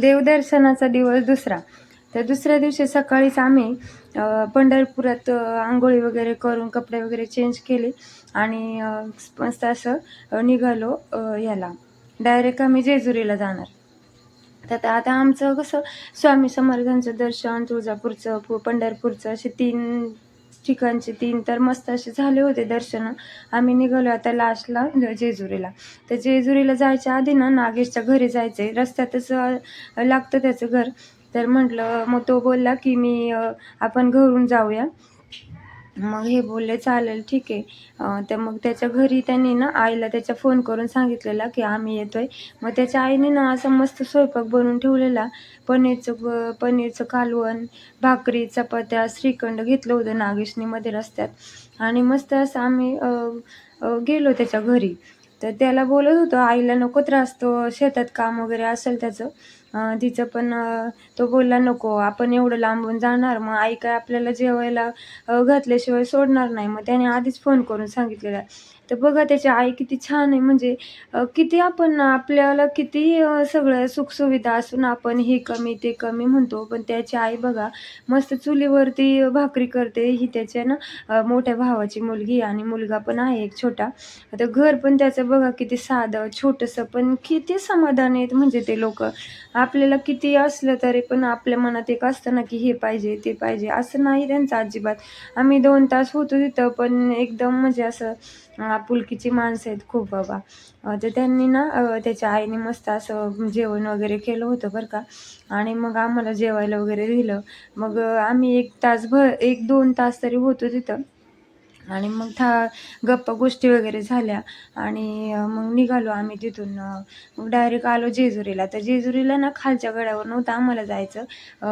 देवदर्शनाचा दिवस दुसरा. तर दुसऱ्या दिवशी सकाळीच आम्ही पंढरपुरात आंघोळी वगैरे करून कपडे वगैरे चेंज केले आणि मस्त असं निघालो ह्याला याला. डायरेक्ट आम्ही जेजुरीला जाणार. तर आता आमचं कसं स्वामी समर्थांचं दर्शन तुळजापूरचं पु- पंढरपूरचं असे तीन ठिकाणचे तीन तर मस्त असे झाले होते दर्शन. आम्ही निघालो आता लास्टला म्हणजे जेजुरीला. तर जेजुरीला जायच्या आधी ना नागेशच्या घरी जायचं आहे रस्त्यातच लागतं त्याचं घर. तर म्हटलं मग तो बोलला की मी आपण घरून जाऊया. मग हे बोलले चालेल ठीक आहे. तर मग त्याच्या घरी त्यांनी ना आईला त्याच्या फोन करून सांगितलेला की आम्ही येतोय. मग त्याच्या आईने ना असं मस्त स्वयंपाक बनवून ठेवलेला. पनीरचं पनीरचं कालवण भाकरी चपात्या श्रीखंड घेतलं होतं नागेशनीमध्ये रस्त्यात. आणि मस्त असं आम्ही गेलो त्याच्या घरी. तर त्याला बोलत होतो आईला नको त्रास तो शेतात काम वगैरे असेल त्याचं. तिचं पण तो बोलला नको आपण एवढं लांबून जाणार मग आई काय आपल्याला जेवायला घातल्याशिवाय सोडणार नाही. मग त्याने आधीच फोन करून सांगितलेला तर बघा त्याची आई किती छान आहे. म्हणजे किती आपण आपल्याला किती सगळं सुखसुविधा असून आपण हे कमी ते कमी म्हणतो. पण त्याची आई बघा मस्त चुलीवरती भाकरी करते. ही त्याच्या ना मोठ्या भावाची मुलगी आणि मुलगा पण आहे एक छोटा. आता घर पण त्याचं बघा किती साधं छोटंसं पण किती समाधान आहेत. म्हणजे ते लोक आपल्याला किती असलं तरी पण आपल्या मनात एक असतं ना की हे पाहिजे ते पाहिजे. असं नाही त्यांचं अजिबात. आम्ही दोन तास होतो तिथं पण एकदम म्हणजे असं आपुलकीची माणसं आहेत खूप बाबा. तर त्यांनी ना त्याच्या आईने मस्त असं जेवण वगैरे केलं होतं बरं का. आणि मग आम्हाला जेवायला वगैरे दिलं. मग आम्ही एक तासभर एक दोन तास तरी होतो तिथं. आणि मग था गप्पा गोष्टी वगैरे झाल्या. आणि मग निघालो आम्ही तिथून मग डायरेक्ट आलो जेजुरीला. तर जेजुरीला ना खालच्या गडावर नव्हतं आम्हाला जायचं.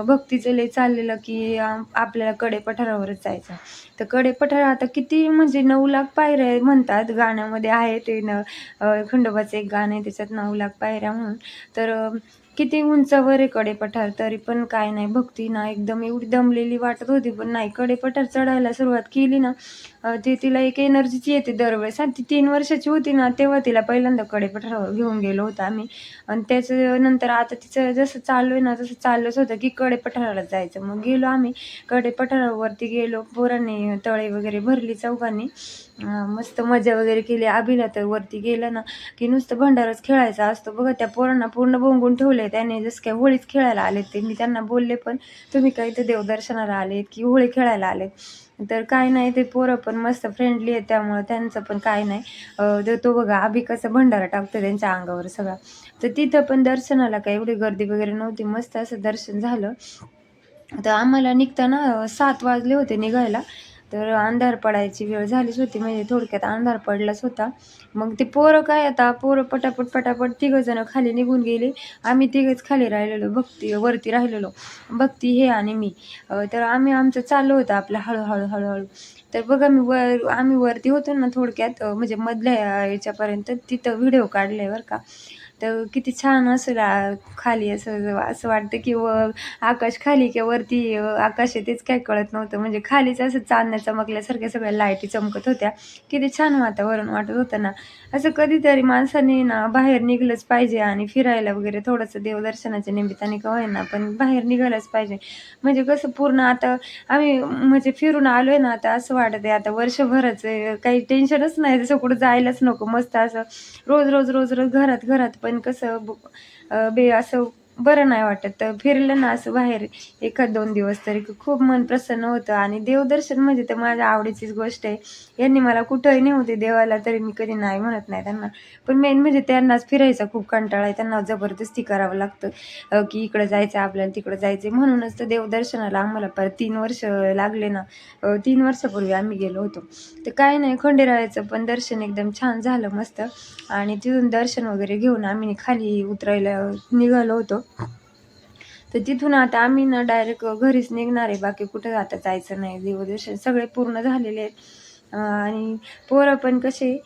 भक्तीचं लय चाललेलं की आपल्याला कडे पठारावरच जायचं. तर कडे पठार आता किती म्हणजे नऊ लाख पायऱ्या म्हणतात. गाण्यामध्ये आहे ते न खंडोबाचं एक गाणं आहे त्याच्यात नऊ लाख पायऱ्या म्हणून. तर किती उंचावर आहे कडे पठार तरी पण काय नाही. भक्ती ना एकदम एवढी दमलेली वाटत होती पण नाही. कडे पठार चढायला सुरुवात केली ना ती ते तिला एक एनर्जीची येते दरवेळेस. ती तीन वर्षाची होती ना तेव्हा तिला पहिल्यांदा कडे पठारावर घेऊन गेलो होतो आम्ही. आणि त्याच्यानंतर आता तिचं जसं चालू आहे ना तसं चाललंच होतं की कडे पठाराला जायचं. मग गेलो आम्ही. कडे पठारावरती गेलो पोरांनी तळे वगैरे भरली चौघांनी. मस्त मजा वगैरे केली. अभिला तर वरती गेलं ना की नुसतं भंडारच खेळायचा असतो. बघा त्या पोरांना पूर्ण बोंगून ठेवले त्याने जसं काय होळीच खेळायला आले ते. मी त्यांना बोलले पण तुम्ही काय इथं देवदर्शनाला आलेत की होळी खेळायला आलेत? तर काय नाही ते पोरं पण मस्त फ्रेंडली आहेत. त्यामुळं त्यांचं पण काय नाही. तर तो बघा अभि कसं भंडारा टाकतो त्यांच्या अंगावर सगळा. तर तिथं पण दर्शनाला काय एवढी गर्दी वगैरे नव्हती. मस्त असं दर्शन झालं. तर आम्हाला निघताना सात वाजले होते निघायला. तर अंधार पडायची वेळ झालीच होती म्हणजे थोडक्यात अंधार पडलाच होता. मग ते पोरं काय आता पोरं पटापट पटापट तिघंजणं खाली निघून गेले. आम्ही तिघच खाली राहिलेलो भक्ती वरती राहिलेलो. भक्ती हे आणि मी. तर आम्ही आमचं चालू होतं आपलं हळूहळू हळूहळू. तर बघा मी वर आम्ही वरती होतो ना थोडक्यात म्हणजे मधल्या याच्यापर्यंत तिथं व्हिडिओ काढले बरं का. तर किती छान असेल खाली असं असं वाटतं की व आकाश खाली किंवा वरती आकाश आहे तेच काय कळत नव्हतं. म्हणजे खालीच असं चांदण्या चमकल्यासारख्या सगळ्या लाईटी चमकत होत्या. किती छान वातावरण वाटत होतं ना. असं कधीतरी माणसाने ना बाहेर निघलंच पाहिजे आणि फिरायला वगैरे थोडंसं देवदर्शनाच्या निमित्ताने का होईना पण बाहेर निघायलाच पाहिजे. म्हणजे कसं पूर्ण आता आम्ही म्हणजे फिरून आलोय ना आता असं वाटत आहे आता वर्षभरच काही टेन्शनच नाही. जसं कुठं जायलाच नको मस्त असं रोज रोज रोज रोज घरात घरात. पण कसं ब- बे असं बरं नाही वाटत. तर फिरलं ना असं बाहेर एखाद दोन दिवस तरी. खूप मन प्रसन्न होतं. आणि देवदर्शन म्हणजे तर माझ्या आवडीचीच गोष्ट आहे. यांनी मला कुठंही नव्हते देवाला तरी मी कधी नाही म्हणत नाही त्यांना. पण मेन म्हणजे त्यांनाच फिरायचा खूप कंटाळा आहे. त्यांना जबरदस्ती करावं लागतं. की इकडं जायचं आपल्याला तिकडं जायचं म्हणूनच तर देवदर्शनाला आम्हाला पर तीन वर्ष लागले ना. तीन वर्षापूर्वी आम्ही गेलो होतो. तर काय नाही खंडेरायाचं पण दर्शन एकदम छान झालं मस्त. आणि तिथून दर्शन वगैरे घेऊन आम्ही खाली उतरायला निघालो होतो. तर तिथून आता आम्ही ना डायरेक्ट घरीच निघणार आहे. बाकी कुठं आता जायचं नाही. देवदर्शन सगळे पूर्ण झालेले आहेत. आणि पोरं पण कसे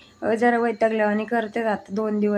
जरा वैतागल्यावानी करतात. आता दोन दिवस